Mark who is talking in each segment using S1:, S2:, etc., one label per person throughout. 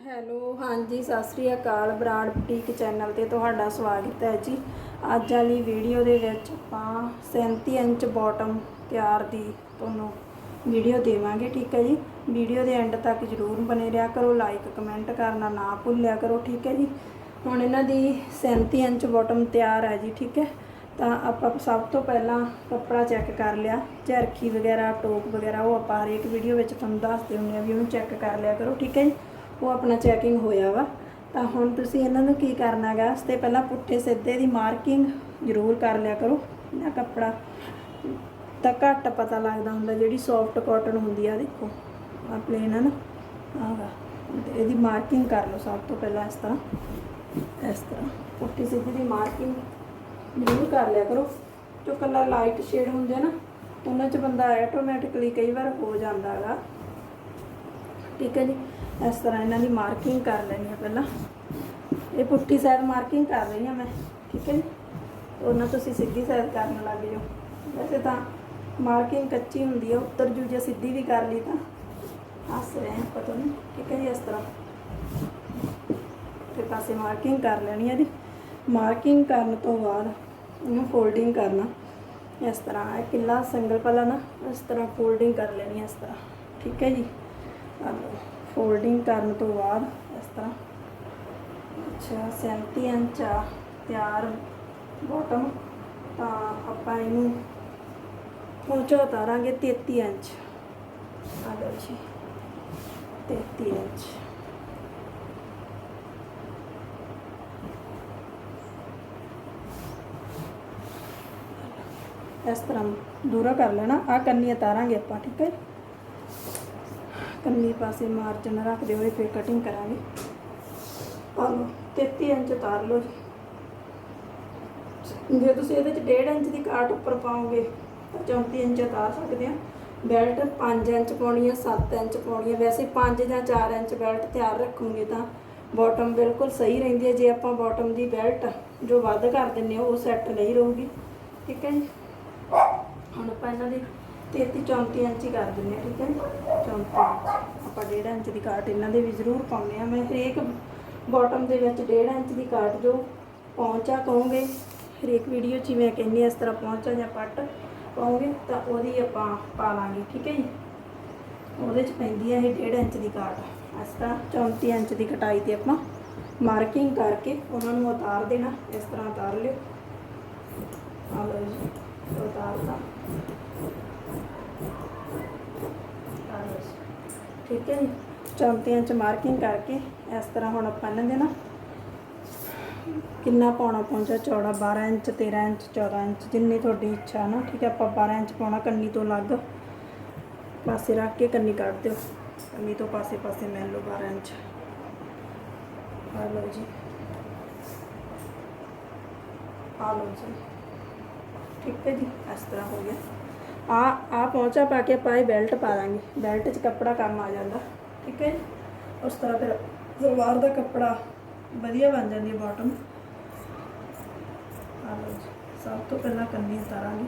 S1: Hello, ਹਾਂਜੀ, ਸਤਿ ਸ੍ਰੀ ਅਕਾਲ ਬਰਾੜ ਬੁਟੀਕ ਚੈਨਲ ਤੇ ਤੁਹਾਡਾ ਸਵਾਗਤ ਹੈ ਜੀ। ਅੱਜ ਵਾਲੀ ਵੀਡੀਓ ਦੇ ਵਿੱਚ ਆਪਾਂ 37 ਇੰਚ ਬਾਟਮ ਤਿਆਰ ਦੀ ਤੁਹਾਨੂੰ ਵੀਡੀਓ ਦੇਵਾਂਗੇ, ਠੀਕ ਹੈ ਜੀ? ਵੀਡੀਓ ਦੇ ਐਂਡ ਤੱਕ ਜਰੂਰ ਬਨੇ ਰਿਹਾ ਕਰੋ ਲਾਈਕ ਕਮੈਂਟ ਕਰਨਾ ਨਾ ਭੁੱਲਿਆ ਕਰੋ, ਠੀਕ ਹੈ ਜੀ? ਹੁਣ ਇਹਨਾਂ ਦੀ 37 ਇੰਚ ਬਾਟਮ ਤਿਆਰ ਹੈ ਜੀ, ਠੀਕ ਹੈ? ਤਾਂ ਆਪਾਂ ਸਭ ਤੋਂ ਪਹਿਲਾਂ ਕੱਪੜਾ ਚੈੱਕ ਕਰ ਲਿਆ ਝਰਖੀ ਵਗੈਰਾ, ਟੋਪ ਵਗੈਰਾ, ਉਹ ਆਪਾਂ ਹਰੇਕ ਵੀਡੀਓ ਵਿੱਚ ਤੁਹਾਨੂੰ ਦੱਸਦੇ ਹੁੰਦੇ ਆ ਵੀ ਉਹਨੂੰ ਚੈੱਕ ਕਰ ਲਿਆ ਕਰੋ, ਠੀਕ ਹੈ ਜੀ? ਉਹ ਆਪਣਾ ਚੈਕਿੰਗ ਹੋਇਆ ਵਾ। ਤਾਂ ਹੁਣ ਤੁਸੀਂ ਇਹਨਾਂ ਨੂੰ ਕੀ ਕਰਨਾ ਹੈਗਾ ਇਸ ਤੇ ਪਹਿਲਾਂ ਪੁੱਠੇ ਸਿੱਧੇ ਦੀ ਮਾਰਕਿੰਗ ਜ਼ਰੂਰ ਕਰ ਲਿਆ ਕਰੋ। ਨਾ ਕੱਪੜਾ ਤਾਂ ਘੱਟ ਪਤਾ ਲੱਗਦਾ ਹੁੰਦਾ, ਜਿਹੜੀ ਸੌਫਟ ਕਾਟਨ ਹੁੰਦੀ ਆ, ਦੇਖੋ ਆ ਪਲੇਨ ਹੈ ਨਾ। ਆਗਾ, ਇਹਦੀ ਮਾਰਕਿੰਗ ਕਰ ਲਓ ਸਭ ਤੋਂ ਪਹਿਲਾਂ ਇਸ ਤਰ੍ਹਾਂ। ਇਸ ਤਰ੍ਹਾਂ, ਪੁੱਠੀ ਸਿੱਧੀ ਦੀ ਮਾਰਕਿੰਗ ਜ਼ਰੂਰ ਕਰ ਲਿਆ ਕਰੋ। ਜੋ ਕਲਰ ਲਾਈਟ ਸ਼ੇਡ ਹੁੰਦੇ ਆ ਨਾ, ਉਹਨਾਂ 'ਚ ਬੰਦਾ ਆਟੋਮੈਟਿਕਲੀ ਕਈ ਵਾਰ ਹੋ ਜਾਂਦਾ ਹੈਗਾ ਠੀਕ ਹੈ ਜੀ। ਇਸ ਤਰ੍ਹਾਂ ਇਹਨਾਂ ਦੀ ਮਾਰਕਿੰਗ ਕਰ ਲੈਣੀ ਹੈ ਪਹਿਲਾਂ। ਇਹ ਪੁੱਠੀ ਸਾਈਡ ਮਾਰਕਿੰਗ ਕਰ ਰਹੀ ਹਾਂ ਮੈਂ, ਠੀਕ ਹੈ ਜੀ? ਉਹਨਾਂ ਤੁਸੀਂ ਸਿੱਧੀ ਸਾਈਡ ਕਰਨ ਲੱਗ ਜਾਓ। ਵੈਸੇ ਤਾਂ ਮਾਰਕਿੰਗ ਕੱਚੀ ਹੁੰਦੀ ਹੈ ਉੱਤਰ ਜੂ ਜੇ ਸਿੱਧੀ ਵੀ ਕਰ ਲਈ ਤਾਂ ਹੱਸ ਰਹੇ ਹਾਂ ਪਤਾ ਨਹੀਂ ਠੀਕ ਹੈ ਜੀ, ਇਸ ਤਰ੍ਹਾਂ। ਤੇ ਪਾਸੇ ਮਾਰਕਿੰਗ ਕਰ ਲੈਣੀ ਹੈ ਜੀ ਮਾਰਕਿੰਗ ਕਰਨ ਤੋਂ ਬਾਅਦ ਇਹਨੂੰ ਫੋਲਡਿੰਗ ਕਰਨਾ, ਇਸ ਤਰ੍ਹਾਂ। ਇਹ ਕਿੱਲਾ ਸਿੰਗਲ ਪਲਾ ਨਾ, ਇਸ ਤਰ੍ਹਾਂ ਫੋਲਡਿੰਗ ਕਰ ਲੈਣੀ ਇਸ ਤਰ੍ਹਾਂ। ਠੀਕ ਹੈ ਜੀ? ਫੋਲਡਿੰਗ ਕਰਨ ਤੋਂ ਬਾਅਦ ਇਸ ਤਰ੍ਹਾਂ। ਅੱਛਾ 37 ਇੰਚ ਆ, ਤਿਆਰ ਬਾਟਮ ਤਾਂ ਆਪਾਂ ਇਹਨੂੰ ਪਹੁੰਚਾ ਉਤਾਰਾਂਗੇ 33 ਇੰਚ। ਆ ਲਓ ਜੀ 33 ਇੰਚ। ਇਸ ਤਰ੍ਹਾਂ ਦੂਰਾ ਕਰ ਲੈਣਾ ਆ ਕੰਨੀ ਉਤਾਰਾਂਗੇ ਆਪਾਂ, ਠੀਕ ਹੈ ਕੰਨੀ ਪਾਸੇ ਮਾਰਜਨ ਰੱਖਦੇ ਹੋਏ ਫਿਰ ਕਟਿੰਗ ਕਰਾਂਗੇ। ਆ ਲਓ 33 ਇੰਚ ਉਤਾਰ ਲਓ ਜੀ। ਜੇ ਤੁਸੀਂ ਇਹਦੇ ਚ 1.5 ਇੰਚ ਦੀ ਕਾਟ ਉੱਪਰ ਪਾਓਗੇ, ਤਾਂ 34 ਇੰਚ ਉਤਾਰ ਸਕਦੇ ਆ। ਬੈਲਟ 5 ਇੰਚ ਪਾਉਣੀ ਆ 7 ਇੰਚ ਪਾਉਣੀ ਆ। ਵੈਸੇ 5 ਜਾਂ 4 ਇੰਚ ਬੈਲਟ ਤਿਆਰ ਰੱਖੋਗੇ ਤਾਂ ਬਾਟਮ ਬਿਲਕੁਲ ਸਹੀ ਰਹਿੰਦੀ ਹੈ ਜੇ ਆਪਾਂ ਬਾਟਮ ਦੀ ਬੈਲਟ ਜੋ ਵੱਧ ਕਰ ਦਿੰਨੇ ਆ, ਉਹ ਸੈੱਟ ਨਹੀਂ ਰਹੂਗੀ। ਠੀਕ ਹੈ ਜੀ? ਹੁਣ ਆਪਾਂ ਇਹਨਾਂ ਦੀ 33 34 ਇੰਚ ਹੀ ਕਰ ਦਿੰਦੇ ਆ ਠੀਕ ਹੈ ਜੀ? 34 ਇੰਚ। ਆਪਾਂ 1.5 ਇੰਚ ਦੀ ਕਾਟ ਇਹਨਾਂ ਦੇ ਵੀ ਜ਼ਰੂਰ ਪਾਉਂਦੇ ਆ ਮੈਂ ਹਰੇਕ ਬਾਟਮ ਦੇ ਵਿੱਚ 1.5 ਇੰਚ ਦੀ ਕਾਟ ਜੋ ਪਹੁੰਚਾ ਕਹੋਗੇ, ਹਰੇਕ ਵੀਡੀਓ 'ਚ ਹੀ ਮੈਂ ਕਹਿੰਦੀ ਹਾਂ, ਇਸ ਤਰ੍ਹਾਂ ਪਹੁੰਚਾ ਜਾਂ ਪੱਟ ਪਾਉਂਗੇ, ਤਾਂ ਉਹਦੀ ਆਪਾਂ ਪਾ ਲਾਂਗੇ, ਠੀਕ ਹੈ ਜੀ? ਉਹਦੇ 'ਚ ਪੈਂਦੀ ਹੈ ਇਹ 1.5 ਇੰਚ ਦੀ ਕਾਟ। ਇਸ ਤਰ੍ਹਾਂ 34 ਇੰਚ ਦੀ ਕਟਾਈ ਤੇ ਆਪਾਂ ਮਾਰਕਿੰਗ ਕਰਕੇ ਉਹਨਾਂ ਨੂੰ ਉਤਾਰ ਦੇਣਾ। ਇਸ ਤਰ੍ਹਾਂ ਉਤਾਰ ਲਿਓ। ਆ ਲਓ ਜੀ, ਉਤਾਰਤਾ ਆ ਲਓ ਜੀ। ਠੀਕ ਹੈ ਜੀ? 34 ਇੰਚ ਮਾਰਕਿੰਗ ਕਰਕੇ ਇਸ ਤਰ੍ਹਾਂ ਹੁਣ ਆਪਾਂ ਇਹਨਾਂ ਦੇ ਨਾ ਕਿੰਨਾ ਪਾਉਣਾ ਪਹੁੰਚਾ ਚੌੜਾ 12 ਇੰਚ 13 ਇੰਚ 14 ਇੰਚ, ਜਿੰਨੀ ਤੁਹਾਡੀ ਇੱਛਾ ਨਾ, ਠੀਕ ਹੈ? ਆਪਾਂ 12 ਇੰਚ ਪਾਉਣਾ, ਕੰਨੀ ਤੋਂ ਅਲੱਗ ਪਾਸੇ ਰੱਖ ਕੇ ਕੰਨੀ ਕੱਢ ਦਿਓ। ਕੰਨੀ ਤੋਂ ਪਾਸੇ ਪਾਸੇ ਮਿਲ ਲਓ 12 ਇੰਚ। ਆ ਲਓ ਜੀ। ਆ ਲਓ ਜੀ। ਠੀਕ ਹੈ ਜੀ? ਇਸ ਤਰ੍ਹਾਂ ਹੋ ਗਿਆ। ਆ ਆ ਪਹੁੰਚਾ ਪਾ ਕੇ ਆਪਾਂ ਇਹ ਬੈਲਟ ਪਾ ਦਾਂਗੇ। ਬੈਲਟ 'ਚ ਕੱਪੜਾ ਕੰਮ ਆ ਜਾਂਦਾ, ਠੀਕ ਹੈ ਜੀ? ਉਸ ਤਰ੍ਹਾਂ ਫਿਰ ਸਲਵਾਰ ਦਾ ਕੱਪੜਾ ਵਧੀਆ ਬਣ ਜਾਂਦੀ ਹੈ ਬਾਟਮ ਆ ਲਓ ਸਭ ਤੋਂ ਪਹਿਲਾਂ ਕੰਨੀ ਉਤਾਰਾਂਗੇ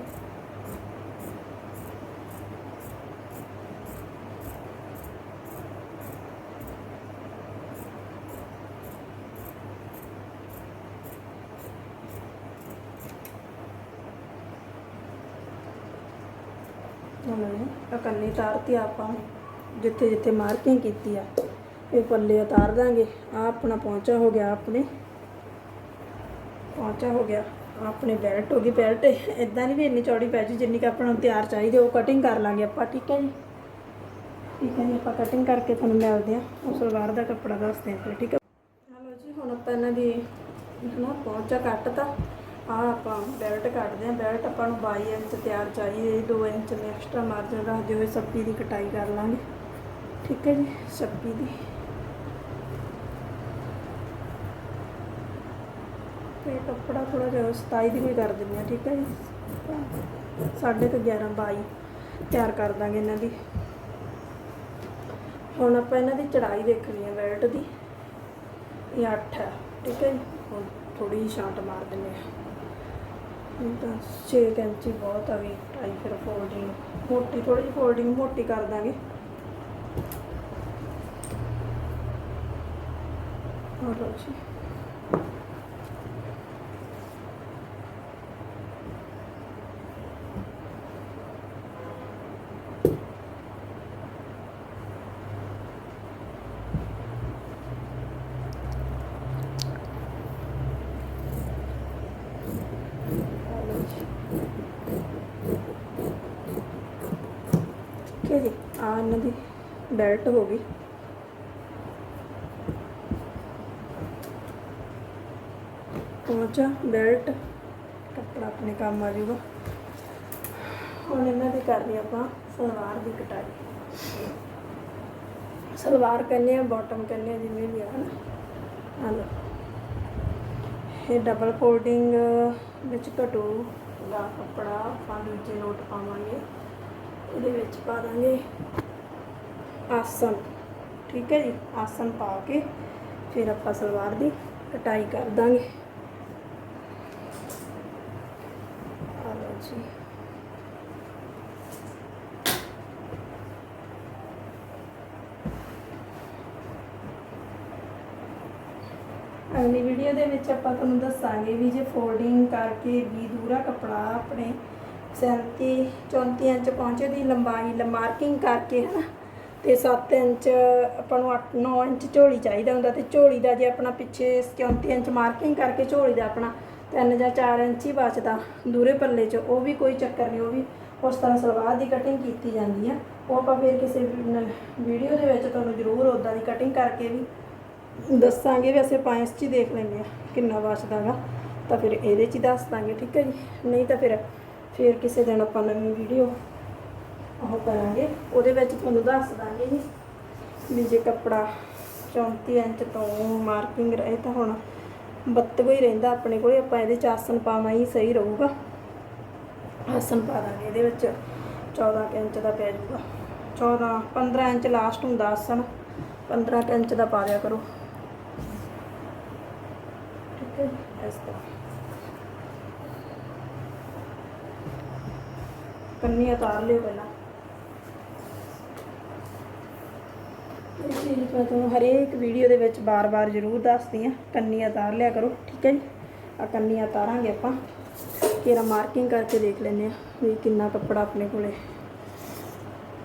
S1: ਉਹਨਾਂ ਨੇ ਕੰਨੀ ਉਤਾਰਤੀ ਆਪਾਂ ਜਿੱਥੇ ਜਿੱਥੇ ਮਾਰਕਿੰਗ ਕੀਤੀ ਆ ਇਹ ਪੱਲੇ ਉਤਾਰ ਦਾਂਗੇ। ਆ ਆਪਣਾ ਪਹੁੰਚਾ ਹੋ ਗਿਆ ਆਪਣੇ। ਪਹੁੰਚਾ ਹੋ ਗਿਆ ਆਪਣੇ ਬੈਲਟ ਹੋ ਗਈ ਬੈਲਟ ਇਦਾਂ ਨਹੀਂ ਵੀ ਇੰਨੀ ਚੌੜੀ ਪੈ ਜੂ ਜਿੰਨੀ ਕਿ ਆਪਾਂ ਨੂੰ ਤਿਆਰ ਚਾਹੀਦੀ, ਉਹ ਕਟਿੰਗ ਕਰ ਲਾਂਗੇ ਆਪਾਂ, ਠੀਕ ਹੈ ਜੀ? ਠੀਕ ਹੈ ਜੀ, ਆਪਾਂ ਕਟਿੰਗ ਕਰਕੇ ਤੁਹਾਨੂੰ ਮਿਲਦੇ ਆ ਉਹ ਸਲਵਾਰ ਦਾ ਕੱਪੜਾ ਦੱਸਦੇ ਆ ਫਿਰ, ਠੀਕ ਹੈ? ਹਲੋ ਜੀ, ਹੁਣ ਆਪਾਂ ਇਹਨਾਂ ਦੀ, ਹਨਾ, ਪਹੁੰਚਾ ਕੱਟਤਾ। ਆ ਆਪਾਂ ਬੈਲਟ ਕੱਢਦੇ ਹਾਂ ਬੈਲਟ ਆਪਾਂ ਨੂੰ 22 ਇੰਚ ਤਿਆਰ ਚਾਹੀਦੀ ਹੈ 2 ਇੰਚ ਨੇ ਐਕਸਟਰਾ ਮਾਰਜਨ ਰੱਖਦੇ ਹੋਏ ਸੱਪੀ ਦੀ ਕਟਾਈ ਕਰ ਲਾਂਗੇ। ਠੀਕ ਹੈ ਜੀ ਸੱਪੀ ਦੀ। ਤੇ ਕੱਪੜਾ ਥੋੜਾ ਜਿਹਾ 27 ਦੀ ਵੀ ਕਰ ਦਿੰਦੇ ਆ ਠੀਕ ਹੈ ਜੀ। ਸਾਢੇ ਕੁ 11 22 ਤਿਆਰ ਕਰ ਦਾਂਗੇ ਇਹਨਾਂ ਦੀ। ਹੁਣ ਆਪਾਂ ਇਹਨਾਂ ਦੀ ਚੜਾਈ ਦੇਖਣੀ ਹੈ ਬੈਲਟ ਦੀ। ਇਹ 8 ਹੈ, ਠੀਕ ਹੈ ਜੀ। ਹੁਣ ਥੋੜੀ ਜਿਹੀ ਛਾਂਟ ਮਾਰ ਦਿੰਦੇ ਆ ਹੁਣ ਤਾਂ 6 ਇੰਚ ਹੀ ਬਹੁਤ ਆ ਗਈ ਟਾਈ ਫਿਰ ਫੋਲਡਿੰਗ ਮੋਟੀ ਥੋੜੀ ਜਿਹੀ ਫੋਲਡਿੰਗ ਮੋਟੀ ਕਰ ਦਾਂਗੇ। ਹੋਰ ਜੀ ਆਹ ਲਓ ਜੀ। ਠੀਕ ਹੈ ਜੀ ਆ ਇਹਨਾਂ ਦੀ ਬੈਲਟ ਹੋ ਗਈ। ਪਹੁੰਚਾ ਬੈਲਟ ਕੱਪੜਾ ਆਪਣੇ ਕੰਮ ਆ ਜਾਊਗਾ। ਹੁਣ ਇਹਨਾਂ ਦੀ ਕਰਨੀ ਆਪਾਂ ਸਲਵਾਰ ਦੀ ਕਟਾਈ। ਸਲਵਾਰ ਕਹਿੰਦੇ ਆ ਬਾਟਮ ਕਹਿੰਦੇ ਆ ਜਿਵੇਂ ਵੀ ਆ ਨਾ ਆ ਲਓ। ਇਹ ਡਬਲ ਫੋਲਡਿੰਗ ਵਿੱਚ ਘਟੂ। ਦਾ ਕੱਪੜਾ ਆਪਾਂ ਦੂਜੇ ਨੋਟ ਪਾਵਾਂਗੇ। ਇਹਦੇ ਵਿੱਚ ਪਾ ਦਾਂਗੇ ਆਸਨ ਠੀਕ ਹੈ ਜੀ? ਆਸਨ ਪਾ ਕੇ ਫਿਰ ਆਪਾਂ ਸਲਵਾਰ ਦੀ ਕਟਾਈ ਕਰ ਦਾਂਗੇ। ਆ ਲਓ ਜੀ। ਅਗਲੀ ਵੀਡੀਓ ਦੇ ਵਿੱਚ ਆਪਾਂ ਤੁਹਾਨੂੰ ਦੱਸਾਂਗੇ ਵੀ ਜੇ ਫੋਲਡਿੰਗ ਕਰਕੇ ਵੀ ਦੂਰਾ ਕੱਪੜਾ ਆਪਣੇ 37 34 ਇੰਚ ਪਹੁੰਚੇ ਦੀ ਲੰਬਾਈ ਮਾਰਕਿੰਗ ਕਰਕੇ ਹਨਾ। ਤੇ 7 ਇੰਚ ਆਪਾਂ ਨੂੰ 8 9 ਇੰਚ ਝੋਲੀ ਚਾਹੀਦਾ ਹੁੰਦਾ ਤੇ ਝੋਲੀ ਦਾ ਜੇ ਆਪਣਾ ਪਿੱਛੇ 34 ਇੰਚ ਮਾਰਕਿੰਗ ਕਰਕੇ ਝੋਲੀ ਦਾ ਆਪਣਾ 3 ਜਾਂ 4 ਇੰਚ ਹੀ ਬਚਦਾ ਦੂਰੇ ਪੱਲੇ 'ਚ, ਉਹ ਵੀ ਕੋਈ ਚੱਕਰ ਨਹੀਂ, ਉਹ ਵੀ ਉਸ ਤਰ੍ਹਾਂ ਸਲਵਾਰ ਦੀ ਕਟਿੰਗ ਕੀਤੀ ਜਾਂਦੀ ਆ। ਉਹ ਆਪਾਂ ਫਿਰ ਕਿਸੇ ਵੀਡੀਓ ਦੇ ਵਿੱਚ ਤੁਹਾਨੂੰ ਜ਼ਰੂਰ ਉਦਾਂ ਦੀ ਕਟਿੰਗ ਕਰਕੇ ਵੀ ਦੱਸਾਂਗੇ ਵੈਸੇ ਪਾਇਸ 'ਚ ਹੀ ਦੇਖ ਲੈਂਦੇ ਆ ਕਿੰਨਾ ਬਚਦਾ ਗਾ। ਤਾਂ ਫਿਰ ਇਹਦੇ 'ਚ ਹੀ ਦੱਸ ਦਾਂਗੇ, ਠੀਕ ਹੈ ਜੀ? ਨਹੀਂ ਤਾਂ ਫਿਰ ਫਿਰ ਕਿਸੇ ਦਿਨ ਆਪਾਂ ਨਵੀਂ ਵੀਡੀਓ ਉਹ ਕਰਾਂਗੇ। ਉਹਦੇ ਵਿੱਚ ਤੁਹਾਨੂੰ ਦੱਸ ਦਾਂਗੇ ਜੀ ਵੀ ਜੇ ਕੱਪੜਾ 34 ਇੰਚ ਤੋਂ ਮਾਰਕਿੰਗ ਰਹੇ ਤਾਂ ਹੁਣ 32 ਹੀ ਰਹਿੰਦਾ ਆਪਣੇ ਕੋਲੇ ਆਪਾਂ ਇਹਦੇ 'ਚ ਆਸਨ ਪਾਵਾਂ ਹੀ ਸਹੀ ਰਹੂਗਾ। ਆਸਨ ਪਾ ਦਾਂਗੇ ਇਹਦੇ ਵਿੱਚ 14 ਕੁ ਇੰਚ ਦਾ ਪੈ ਜਾਊਗਾ। 14 15 ਇੰਚ ਲਾਸਟ ਹੁੰਦਾ ਆਸਨ 15 ਕੁ ਇੰਚ ਦਾ ਪਾ ਦਿਆ ਕਰੋ। ਠੀਕ ਹੈ ਜੀ, ਇਸ ਤਰ੍ਹਾਂ। ਕੰਨੀ ਉਤਾਰ ਲਿਓ ਪਹਿਲਾਂ। ਇਹ ਚੀਜ਼ ਮੈਂ ਤੁਹਾਨੂੰ ਹਰੇਕ ਵੀਡੀਓ ਦੇ ਵਿੱਚ ਬਾਰ-ਬਾਰ ਜ਼ਰੂਰ ਦੱਸਦੀ ਆ ਕੰਨੀ ਉਤਾਰ ਲਿਆ ਕਰੋ, ਠੀਕ ਹੈ ਜੀ? ਆ ਕੰਨੀ ਉਤਾਰਾਂਗੇ ਆਪਾਂ। ਕਿਹੜਾ ਮਾਰਕਿੰਗ ਕਰਕੇ ਦੇਖ ਲੈਂਦੇ ਆ ਵੀ ਕਿੰਨਾ ਕੱਪੜਾ ਆਪਣੇ ਕੋਲੇ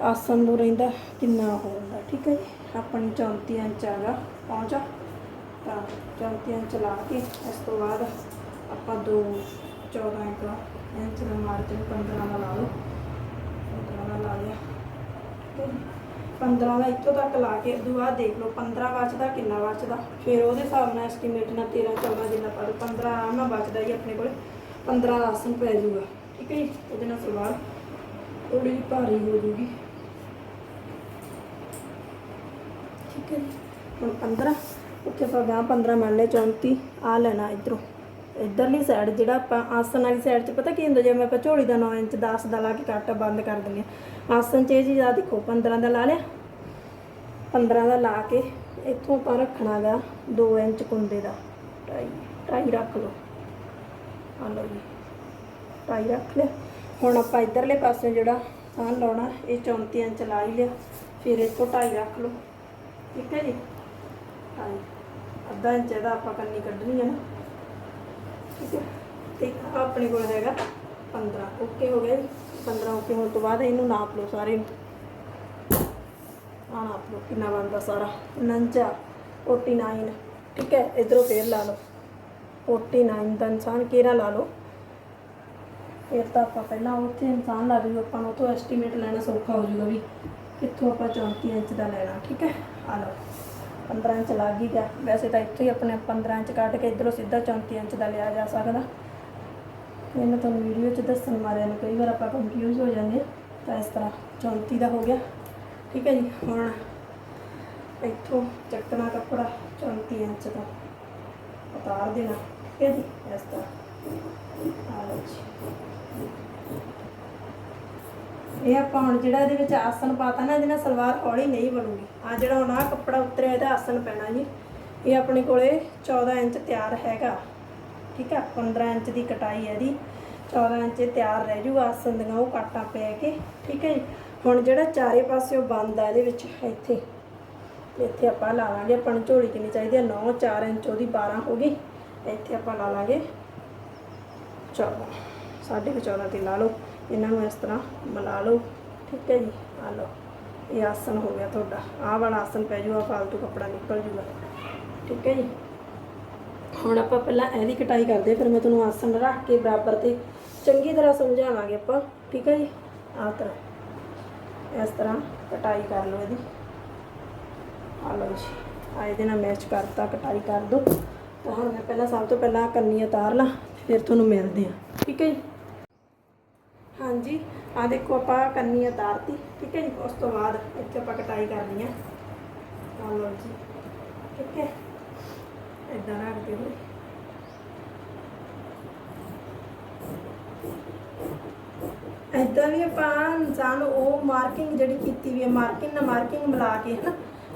S1: ਆਸਨ ਨੂੰ ਰਹਿੰਦਾ, ਕਿੰਨਾ ਹੋ ਹੁੰਦਾ ਠੀਕ ਹੈ ਜੀ? ਆਪਣੀ 34 ਇੰਚ ਆਗਾ ਪਹੁੰਚਾ ਤਾਂ 34 ਇੰਚ ਲਾ ਕੇ ਇਸ ਤੋਂ ਬਾਅਦ ਆਪਾਂ ਦੋ 14 ਇੱਕ ਇੰਚ ਦਾ ਮਾਰਜਨ 15 ਦਾ ਲਾ ਲਓ। 15 ਦਾ ਲਾ ਲਿਆ। ਠੀਕ 15 ਦਾ ਇੱਥੋਂ ਤੱਕ ਲਾ ਕੇ, ਉਦੋਂ ਬਾਅਦ ਦੇਖ ਲਓ 15 ਬਚਦਾ ਕਿੰਨਾ ਬਚਦਾ ਫਿਰ ਉਹਦੇ ਹਿਸਾਬ ਨਾਲ ਐਸਟੀਮੇਟ ਨਾਲ 13 14 ਜਿੰਨਾ ਪਾ ਲਓ 15 ਆਰਾਮ ਨਾਲ ਬਚਦਾ ਹੀ ਆਪਣੇ ਕੋਲ। 15 ਦਾ ਆਸਨ ਪੈ ਜਾਊਗਾ, ਠੀਕ ਹੈ ਜੀ? ਉਹਦੇ ਨਾਲ ਸਲਵਾਰ ਥੋੜੀ ਜਿਹੀ ਭਾਰੀ ਹੋ ਜੂਗੀ ਠੀਕ ਹੈ ਜੀ? ਹੁਣ 15 ਉੱਥੇ ਆਪਾਂ ਗਾਂ 15 ਮੰਨ ਲਏ 34 ਆ ਲੈਣਾ ਇਧਰੋਂ। ਇਧਰਲੀ ਸਾਈਡ ਜਿਹੜਾ ਆਪਾਂ ਆਸਨ ਵਾਲੀ ਸਾਈਡ 'ਚ ਪਤਾ ਕੀ ਹੁੰਦਾ, ਜਿਵੇਂ ਆਪਾਂ ਝੋਲੀ ਦਾ 9 ਇੰਚ 10 ਦਾ ਲਾ ਕੇ ਕੱਟ ਬੰਦ ਕਰ ਦਿੰਦੇ ਆ ਆਸਨ 'ਚ ਇਹ ਚੀਜ਼ ਆ ਦੇਖੋ 15 ਦਾ ਲਾ ਲਿਆ। 15 ਦਾ ਲਾ ਕੇ ਇੱਥੋਂ ਆਪਾਂ ਰੱਖਣਾ ਗਾ 2 ਇੰਚ ਕੁੰਦੇ ਦਾ। ਟਾਈ ਟਾਈ ਰੱਖ ਲਓ। ਆ ਲਓ ਜੀ, ਟਾਈ ਰੱਖ ਲਿਆ। ਹੁਣ ਆਪਾਂ ਇਧਰਲੇ ਪਾਸੇ ਜਿਹੜਾ ਸਾਂ ਲਾਉਣਾ, ਇਹ 34 ਇੰਚ ਲਾ ਹੀ ਲਿਆ। ਫਿਰ ਇੱਥੋਂ ਟਾਈ ਰੱਖ ਲਓ। ਠੀਕ ਹੈ ਜੀ? ਟਾਈ, ਅੱਧਾ ਇੰਚ ਦਾ ਆਪਾਂ ਕੰਨੀ ਕੱਢਣੀ ਹੈ ਨਾ। ਠੀਕ ਹੈ ਤੇ ਆਪਣੇ ਕੋਲ ਹੈਗਾ 15 ਓਕੇ ਹੋ ਗਿਆ ਜੀ। 15 ਓਕੇ ਹੋਣ ਤੋਂ ਬਾਅਦ ਇਹਨੂੰ ਨਾਪ ਲਓ ਸਾਰੇ। ਨੂੰ ਆਹ ਨਾਪ ਲਓ, ਕਿੰਨਾ ਬਣਦਾ ਸਾਰਾ। 49 49 ਠੀਕ ਹੈ, ਇਧਰੋਂ ਫੇਰ ਲਾ ਲਓ। 49 ਦਾ ਇਨਸਾਨ ਕਿਹੜਾ ਲਾ ਲਓ? ਫਿਰ ਤਾਂ ਆਪਾਂ ਪਹਿਲਾਂ ਉੱਥੇ ਇਨਸਾਨ ਲਾ ਦਈਏ, ਆਪਾਂ ਨੂੰ ਉੱਥੋਂ ਐਸਟੀਮੇਟ ਲੈਣਾ ਸੌਖਾ ਹੋ ਜਾਊਗਾ ਵੀ ਕਿੱਥੋਂ ਆਪਾਂ 34 ਇੰਚ ਦਾ ਲੈਣਾ, ਠੀਕ ਹੈ? ਆ ਲਓ। 15 ਇੰਚ ਲੱਗ ਹੀ ਗਿਆ। ਵੈਸੇ ਤਾਂ ਇੱਥੋਂ ਹੀ ਆਪਣੇ 15 ਇੰਚ ਕੱਢ ਕੇ ਇਧਰੋਂ ਸਿੱਧਾ 34 ਇੰਚ ਦਾ ਲਿਆ ਜਾ ਸਕਦਾ। ਇਹ ਮੈਂ ਤੁਹਾਨੂੰ ਵੀਡੀਓ 'ਚ ਦੱਸਣ ਮਾਰਿਆ ਨੂੰ ਕਈ ਵਾਰ ਆਪਾਂ ਕੰਫਿਊਜ਼ ਹੋ ਜਾਂਦੇ ਹਾਂ। ਤਾਂ ਇਸ ਤਰ੍ਹਾਂ 34 ਦਾ ਹੋ ਗਿਆ। ਠੀਕ ਹੈ ਜੀ, ਹੁਣ ਇੱਥੋਂ ਚੱਕਣਾ ਕੱਪੜਾ 34 ਇੰਚ ਦਾ। ਉਤਾਰ ਦੇਣਾ। ਠੀਕ ਹੈ ਜੀ, ਇਸ ਤਰ੍ਹਾਂ। ਆ ਲਓ ਜੀ। ਇਹ ਆਪਾਂ ਹੁਣ ਜਿਹੜਾ ਇਹਦੇ ਵਿੱਚ ਆਸਨ ਪਾਤਾ ਨਾ, ਇਹਦੇ ਨਾਲ ਸਲਵਾਰ ਹੌਲੀ ਨਹੀਂ ਬਣੂਗੀ। ਆ ਜਿਹੜਾ ਹੁਣ ਆਹ ਕੱਪੜਾ ਉਤਰਿਆ, ਇਹਦਾ ਆਸਨ ਪੈਣਾ ਜੀ। ਇਹ ਆਪਣੇ ਕੋਲੇ 14 ਇੰਚ ਤਿਆਰ ਹੈਗਾ। ਠੀਕ ਆ 15 ਇੰਚ ਦੀ ਕਟਾਈ ਹੈ ਇਹਦੀ। 14 ਇੰਚ ਤਿਆਰ ਰਹਿ ਜੂਗਾ ਆਸਨ ਦੀਆਂ ਉਹ ਕਾਟਾਂ ਪੈ ਕੇ। ਠੀਕ ਹੈ ਜੀ। ਹੁਣ ਜਿਹੜਾ ਚਾਰੇ ਪਾਸਿਓ ਬੰਦ ਆ ਇਹਦੇ ਵਿੱਚ, ਇੱਥੇ। ਇੱਥੇ ਆਪਾਂ ਲਾ ਲਾਂਗੇ, ਆਪਾਂ ਨੂੰ ਝੋਲੀ ਕਿੰਨੀ ਚਾਹੀਦੀ ਹੈ 9 4 ਇੰਚ, ਉਹਦੀ 12 ਹੋ ਗਈ। ਇੱਥੇ ਆਪਾਂ ਲਾ ਲਾਂਗੇ। 14 ਸਾਢੇ ਕੁ 14 ਤੇ ਲਾ ਲਓ। ਇਹਨਾਂ ਨੂੰ ਇਸ ਤਰ੍ਹਾਂ ਮਿਲਾ ਲਓ। ਠੀਕ ਹੈ ਜੀ ਆ ਲਓ। ਇਹ ਆਸਨ ਹੋ ਗਿਆ ਤੁਹਾਡਾ। ਆਹ ਵਾਲਾ ਆਸਨ ਪੈ ਜੂਗਾ ਫਾਲਤੂ ਕੱਪੜਾ ਨਿਕਲ ਜੂਗਾ। ਠੀਕ ਹੈ ਜੀ। ਹੁਣ ਆਪਾਂ ਪਹਿਲਾਂ ਇਹਦੀ ਕਟਾਈ ਕਰਦੇ ਹਾਂ, ਫਿਰ ਮੈਂ ਤੁਹਾਨੂੰ ਆਸਨ ਰੱਖ ਕੇ ਬਰਾਬਰ ਤੇ ਚੰਗੀ ਤਰ੍ਹਾਂ ਸਮਝਾਵਾਂਗੇ ਆਪਾਂ। ਠੀਕ ਹੈ ਜੀ। ਆਹ ਤਰ੍ਹਾਂ। ਇਸ ਤਰ੍ਹਾਂ ਕਟਾਈ ਕਰ ਲਓ ਇਹਦੀ। ਆ ਲਓ ਜੀ। ਆ ਇਹਦੇ ਨਾਲ ਮੈਚ ਕਰਤਾ ਕਟਾਈ ਕਰ ਦੋ। ਤਾਂ ਹੁਣ ਮੈਂ ਪਹਿਲਾਂ ਸਭ ਤੋਂ ਪਹਿਲਾਂ ਕੰਨੀ ਉਤਾਰ ਲਾਂ ਫਿਰ ਤੁਹਾਨੂੰ ਮਿਲਦੇ ਆ ਠੀਕ ਹੈ ਜੀ। ਹਾਂਜੀ। ਆ ਦੇਖੋ ਆਪਾਂ ਕੰਨੀ ਉਤਾਰਤੀ ਠੀਕ ਹੈ ਜੀ? ਉਸ ਤੋਂ ਬਾਅਦ ਇੱਥੇ ਆਪਾਂ ਕਟਾਈ ਕਰਨੀ ਆ। ਆ ਲਓ ਜੀ, ਠੀਕ ਹੈ? ਇਦਾਂ ਰੱਖਦੇ ਹੋਏ। ਇਦਾਂ ਵੀ ਆਪਾਂ ਇਨਸਾਨ ਉਹ ਮਾਰਕਿੰਗ ਜਿਹੜੀ ਕੀਤੀ ਵੀ ਹੈ ਮਾਰਕਿੰਗ ਨਾਲ ਮਾਰਕਿੰਗ ਮਿਲਾ ਕੇ, ਹਨਾ?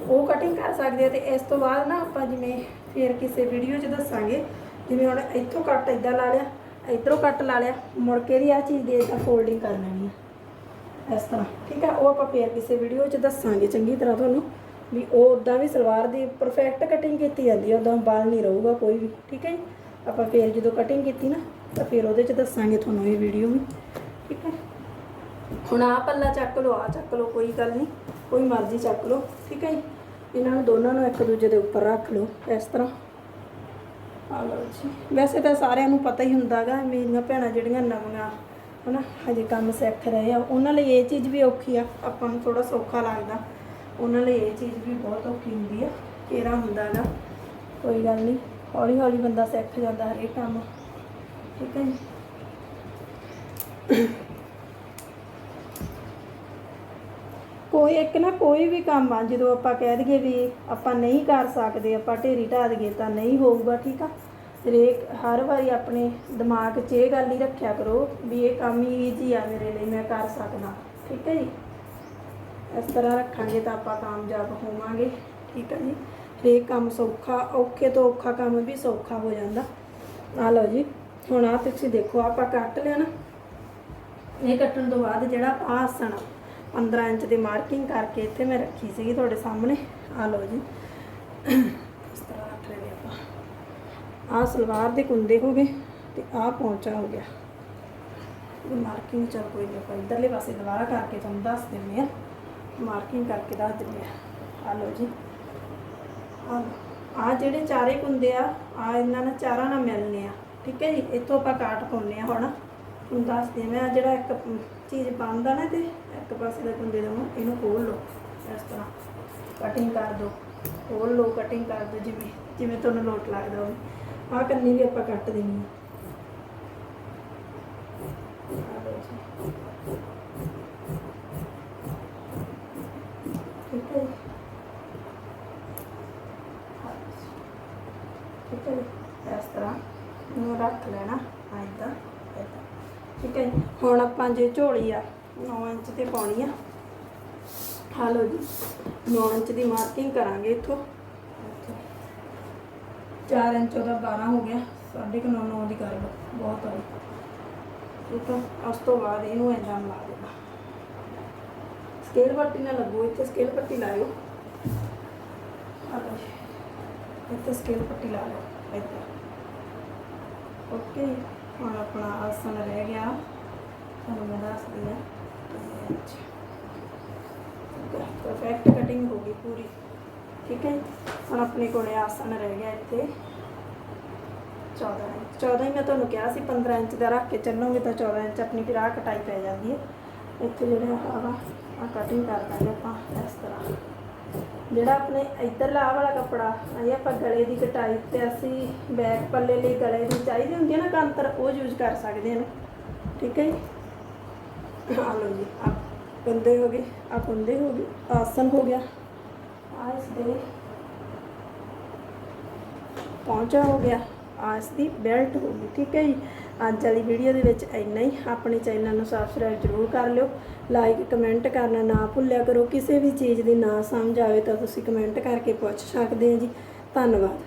S1: ਉਹ ਕਟਿੰਗ ਕਰ ਸਕਦੇ ਆ ਤੇ ਇਸ ਤੋਂ ਬਾਅਦ ਨਾ ਆਪਾਂ ਜਿਵੇਂ ਫੇਰ ਕਿਸੇ ਵੀਡੀਓ 'ਚ ਦੱਸਾਂਗੇ, ਜਿਵੇਂ ਹੁਣ ਇੱਥੋਂ ਕੱਟ ਇਦਾਂ ਲਾ ਲਿਆ ਇੱਧਰੋਂ ਕੱਟ ਲਾ ਲਿਆ। ਮੁੜ ਕੇ ਦੀ ਆ ਚੀਜ਼ ਦੇ ਇਦਾਂ ਫੋਲਡਿੰਗ ਕਰ ਲੈਣੀ ਹੈ ਇਸ ਤਰ੍ਹਾਂ, ਠੀਕ ਹੈ ਉਹ ਆਪਾਂ ਫੇਰ ਕਿਸੇ ਵੀਡੀਓ 'ਚ ਦੱਸਾਂਗੇ ਚੰਗੀ ਤਰ੍ਹਾਂ ਤੁਹਾਨੂੰ ਵੀ ਉਹ ਉਦਾਂ ਵੀ ਸਲਵਾਰ ਦੀ ਪਰਫੈਕਟ ਕਟਿੰਗ ਕੀਤੀ ਜਾਂਦੀ ਹੈ ਉਦਾਂ ਬਾਲ ਨਹੀਂ ਰਹੂਗਾ ਕੋਈ ਵੀ, ਠੀਕ ਹੈ ਜੀ? ਆਪਾਂ ਫੇਰ ਜਦੋਂ ਕਟਿੰਗ ਕੀਤੀ ਨਾ, ਤਾਂ ਫਿਰ ਉਹਦੇ 'ਚ ਦੱਸਾਂਗੇ ਤੁਹਾਨੂੰ ਇਹ ਵੀਡੀਓ ਵੀ, ਠੀਕ ਹੈ ਹੁਣ ਆ ਪੱਲਾ ਚੱਕ ਲਓ ਆ ਚੱਕ ਲਓ, ਕੋਈ ਗੱਲ ਨਹੀਂ, ਕੋਈ ਮਰਜ਼ੀ ਚੱਕ ਲਓ, ਠੀਕ ਹੈ ਜੀ? ਇਹਨਾਂ ਨੂੰ ਦੋਨਾਂ ਨੂੰ ਇੱਕ ਦੂਜੇ ਦੇ ਉੱਪਰ ਰੱਖ ਲਓ, ਇਸ ਤਰ੍ਹਾਂ। ਆ ਲਓ ਜੀ ਵੈਸੇ ਤਾਂ ਸਾਰਿਆਂ ਨੂੰ ਪਤਾ ਹੀ ਹੁੰਦਾਗਾ ਮੇਰੀਆਂ ਭੈਣਾਂ ਜਿਹੜੀਆਂ ਨਵੀਆਂ, ਹਨਾ, ਹਜੇ ਕੰਮ ਸਿੱਖ ਰਹੇ ਆ। ਉਹਨਾਂ ਲਈ ਇਹ ਚੀਜ਼ ਵੀ ਔਖੀ ਆ, ਆਪਾਂ ਨੂੰ ਥੋੜਾ ਸੌਖਾ ਲੱਗਦਾ। ਉਹਨਾਂ ਲਈ ਇਹ ਚੀਜ਼ ਵੀ ਬਹੁਤ ਔਖੀ ਹੁੰਦੀ ਆ, ਕਿਹੜਾ ਹੁੰਦਾਗਾ ਕੋਈ ਗੱਲ ਨਹੀਂ, ਹੌਲੀ ਹੌਲੀ ਬੰਦਾ ਸਿੱਖ ਜਾਂਦਾ ਹਰੇਕ ਕੰਮ। ਠੀਕ ਹੈ ਜੀ। ਕੋਈ ਇੱਕ ਨਾ ਕੋਈ ਵੀ ਕੰਮ ਆ, ਜਦੋਂ ਆਪਾਂ ਕਹਿ ਦਈਏ ਵੀ ਆਪਾਂ ਨਹੀਂ ਕਰ ਸਕਦੇ, ਆਪਾਂ ਢੇਰੀ ਢਾਹ ਦਈਏ ਤਾਂ ਨਹੀਂ ਹੋਊਗਾ, ਠੀਕ ਆ? ਹਰੇਕ ਹਰ ਵਾਰੀ ਆਪਣੇ ਦਿਮਾਗ 'ਚ ਇਹ ਗੱਲ ਹੀ ਰੱਖਿਆ ਕਰੋ ਵੀ ਇਹ ਕੰਮ ਹੀ ਈਜ਼ੀ ਆ ਮੇਰੇ ਲਈ, ਮੈਂ ਕਰ ਸਕਦਾ, ਠੀਕ ਹੈ ਜੀ? ਇਸ ਤਰ੍ਹਾਂ ਰੱਖਾਂਗੇ ਤਾਂ ਆਪਾਂ ਕਾਮਯਾਬ ਹੋਵਾਂਗੇ, ਠੀਕ ਹੈ ਜੀ? ਹਰੇਕ ਕੰਮ ਸੌਖਾ, ਔਖੇ ਤੋਂ ਔਖਾ ਕੰਮ ਵੀ ਸੌਖਾ ਹੋ ਜਾਂਦਾ। ਆ ਲਓ ਜੀ, ਹੁਣ ਆ ਤੁਸੀਂ ਦੇਖੋ, ਆਪਾਂ ਕੱਟ ਲਿਆ ਨਾ। ਇਹ ਕੱਟਣ ਤੋਂ ਬਾਅਦ ਜਿਹੜਾ ਆਹ ਆਸਣ 15 ਇੰਚ ਦੀ ਮਾਰਕਿੰਗ ਕਰਕੇ ਇੱਥੇ ਮੈਂ ਰੱਖੀ ਸੀਗੀ ਤੁਹਾਡੇ ਸਾਹਮਣੇ। ਆ ਲਓ ਜੀ। ਇਸ ਤਰ੍ਹਾਂ ਰੱਖ ਲੈਣੇ ਆਪਾਂ। ਆਹ ਸਲਵਾਰ ਦੇ ਕੁੰਦੇ ਹੋ ਗਏ ਤੇ ਆਹ ਪੌਂਚਾ ਹੋ ਗਿਆ। ਇਹ ਮਾਰਕਿੰਗ ਚੱਲ ਕੋਈ ਨਹੀਂ, ਆਪਾਂ ਇਧਰਲੇ ਪਾਸੇ ਦੁਬਾਰਾ ਕਰਕੇ ਤੁਹਾਨੂੰ ਦੱਸ ਦਿੰਦੇ ਆ ਮਾਰਕਿੰਗ ਕਰਕੇ ਦੱਸ ਦਿੰਦੇ ਆ ਆ ਲਓ ਜੀ। ਆ ਆ ਜਿਹੜੇ ਚਾਰੇ ਕੁੰਦੇ ਆ ਆ ਇਹਨਾਂ ਨਾਲ ਚਾਰਾਂ ਨਾਲ ਮਿਲਨੇ ਆ। ਠੀਕ ਹੈ ਜੀ? ਇੱਥੋਂ ਆਪਾਂ ਕਾਟ ਪਾਉਨੇ ਆ ਹੁਣ। ਹੁਣ ਦੱਸਦੇ ਮੈਂ ਆਹ ਜਿਹੜਾ ਇੱਕ ਪ- ਚੀਜ਼ ਬੰਨਦਾ ਨਾ ਤੇ ਇੱਕ ਪਾਸੇ ਦਾ ਕੁੰਦੇ ਦਾ ਮੂੰਹ ਇਹਨੂੰ ਖੋਲ ਲਓ ਇਸ ਤਰ੍ਹਾਂ ਕਟਿੰਗ ਕਰ ਦਿਓ ਖੋਲ ਲਓ ਕਟਿੰਗ ਕਰ ਦਿਓ ਜਿਵੇਂ ਜਿਵੇਂ ਤੁਹਾਨੂੰ ਲੋਟ ਲੱਗਦਾ ਹੋਵੇ ਆਹ ਕੰਨੀ ਵੀ ਆਪਾਂ ਕੱਟ ਦੇਣੀ ਹੈ ਆਹ ਲਓ ਜੀ। ਠੀਕ ਹੈ ਜੀ। ਠੀਕ ਹੈ ਜੀ। ਇਸ ਤਰ੍ਹਾਂ ਨੂੰ ਰੱਖ ਲੈਣਾ ਐਦਾਂ ਐਦਾਂ ਠੀਕ ਹੈ ਜੀ। ਹੁਣ ਆਪਾਂ ਜੇ ਝੋਲੀ ਆ 9 ਇੰਚ ਤੇ ਪਾਉਣੀ ਆ। ਆ ਲਓ ਜੀ 9 ਇੰਚ ਦੀ ਮਾਰਕਿੰਗ ਕਰਾਂਗੇ ਇੱਥੋਂ। 4 ਇੰਚ ਉਹਦਾ 12 ਹੋ ਗਿਆ, ਸਾਢੇ ਕੁ 9 9 ਦੀ ਕਰ ਲਓ ਬਹੁਤ ਆ। ਠੀਕ ਹੈ ਉਸ ਤੋਂ ਬਾਅਦ ਇਹਨੂੰ ਏਦਾਂ ਮਿਲਾ ਦੇਣਾ। ਸਕੇਲ ਪੱਟੀ ਨਾਲ ਲੱਗੋ, ਇੱਥੇ ਸਕੇਲ ਪੱਟੀ ਲਾਇਓ। ਆ ਲਓ ਇੱਥੇ ਸਕੇਲ ਪੱਟੀ ਲਾ ਲਓ ਇੱਥੇ ਓਕੇ ਹੁਣ ਆਪਣਾ ਆਸਨ ਰਹਿ ਗਿਆ, ਤੁਹਾਨੂੰ ਮੈਂ ਦੱਸਦੀ ਹਾਂ ਪਰਫੈਕਟ ਕਟਿੰਗ ਹੋ ਗਈ ਪੂਰੀ। ਠੀਕ ਹੈ ਹੁਣ ਆਪਣੇ ਕੋਲੇ ਆਸਨ ਰਹਿ ਗਿਆ ਇੱਥੇ। 14 ਇੰਚ। 14 ਹੀ ਮੈਂ ਤੁਹਾਨੂੰ ਕਿਹਾ ਸੀ 15 ਇੰਚ ਦਾ ਰੱਖ ਕੇ ਚੱਲੋਗੇ ਤਾਂ 14 ਇੰਚ ਆਪਣੀ ਫਿਰ ਆਹ ਕਟਾਈ ਪੈ ਜਾਂਦੀ ਹੈ। ਇੱਥੇ ਜਿਹੜਾ ਆਹ ਵਾ ਆ ਕਟਿੰਗ ਕਰ ਦਾਂਗੇ ਆਪਾਂ ਇਸ ਤਰ੍ਹਾਂ। ਜਿਹੜਾ ਆਪਣੇ ਇੱਧਰਲਾ ਆਹ ਵਾਲਾ ਕੱਪੜਾ ਇਹ ਆਪਾਂ ਗਲੇ ਦੀ ਕਟਾਈ ਤੇ ਅਸੀਂ ਬੈਕ ਪੱਲੇ ਲਈ ਗਲੇ ਦੀ ਚਾਹੀਦੀ ਹੁੰਦੀ ਹੈ ਨਾ ਕੰਤਰ ਉਹ ਯੂਜ਼ ਕਰ ਸਕਦੇ ਹਾਂ। ਠੀਕ ਹੈ ਜੀ? ਆ ਲਓ ਜੀ ਆ ਕੁੰਦੇ ਹੋ ਗਏ ਆ ਕੁੰਦੇ ਹੋ ਗਏ ਆਸਨ ਹੋ ਗਿਆ। ਆ ਇਸ ਦੇ ਪਹੁੰਚਾ ਹੋ ਗਿਆ ਆਸ ਦੀ ਬੈਲਟ ਹੋ ਗਈ, ਠੀਕ ਹੈ ਜੀ। ਅੱਜ ਵਾਲੀ ਵੀਡੀਓ ਦੇ ਵਿੱਚ ਇੰਨਾ ਹੀ। ਆਪਣੇ ਚੈਨਲ ਨੂੰ ਸਬਸਕ੍ਰਾਈਬ ਜ਼ਰੂਰ ਕਰ ਲਿਓ। ਲਾਈਕ ਕਮੈਂਟ ਕਰਨਾ ਨਾ ਭੁੱਲਿਆ ਕਰੋ। ਕਿਸੇ ਵੀ ਚੀਜ਼ ਦੀ ਨਾ ਸਮਝ ਆਵੇ ਤਾਂ ਤੁਸੀਂ ਕਮੈਂਟ ਕਰਕੇ ਪੁੱਛ ਸਕਦੇ ਹੋ ਜੀ। ਧੰਨਵਾਦ।